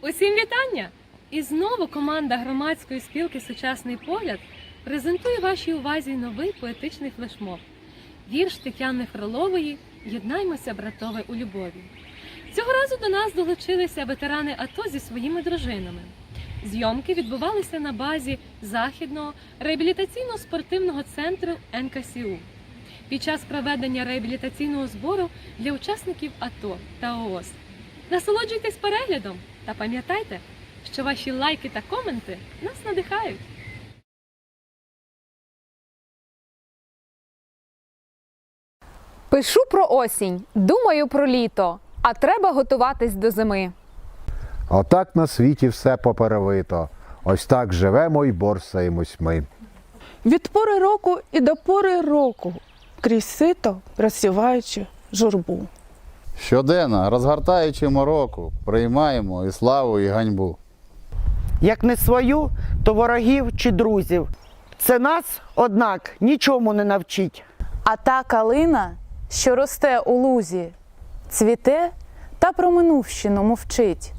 Усім вітання! І знову команда громадської спілки Сучасний погляд презентує вашій увазі новий поетичний флешмоб. Вірш Тетяни Фролової Єднаймося, братове, у любові. Цього разу до нас долучилися ветерани АТО зі своїми дружинами. Зйомки відбувалися на базі західного реабілітаційно-спортивного центру НКСУ. Під час проведення реабілітаційного збору для учасників АТО та ООС. Насолоджуйтесь переглядом та пам'ятайте, що ваші лайки та коменти нас надихають. Пишу про осінь, думаю про літо, а треба готуватись до зими. Отак на світі все поперевито. Ось так живемо і борсаємось ми. Від пори року і до пори року, крізь сито розсіваючи журбу. Щоденно, розгортаючи мороку, приймаємо і славу, і ганьбу. Як не свою, то ворогів чи друзів. Це нас, однак, нічому не навчить. А та калина, що росте у лузі, цвіте та про минувщину мовчить.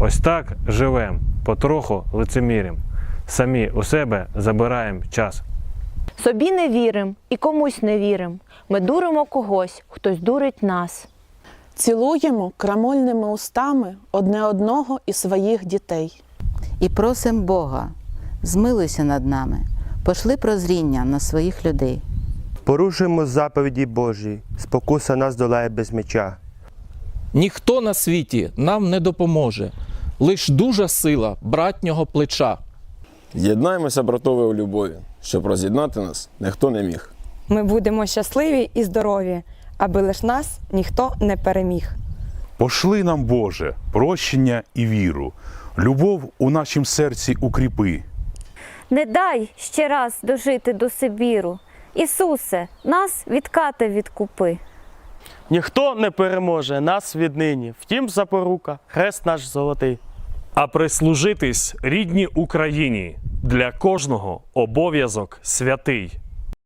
Ось так живем, потроху лицемірим. Самі у себе забираємо час. Собі не вірим і комусь не вірим. Ми дуримо когось, хтось дурить нас. Цілуємо крамольними устами одне одного і своїх дітей. І просим Бога, змилуйся над нами, пошли прозріння на своїх людей. Порушуємо заповіді Божі, спокуса нас долає без меча. Ніхто на світі нам не допоможе, лиш дуже сила братнього плеча. Єднаймося, братове, у любові, щоб роз'єднати нас ніхто не міг. Ми будемо щасливі і здорові, аби лиш нас ніхто не переміг. Пошли нам, Боже, прощення і віру, любов у нашім серці укріпи. Не дай ще раз дожити до Сибіру. Ісусе, нас від кати відкупи. Ніхто не переможе нас віднині, втім запорука, хрест наш золотий. А прислужитись рідній Україні для кожного обов'язок святий.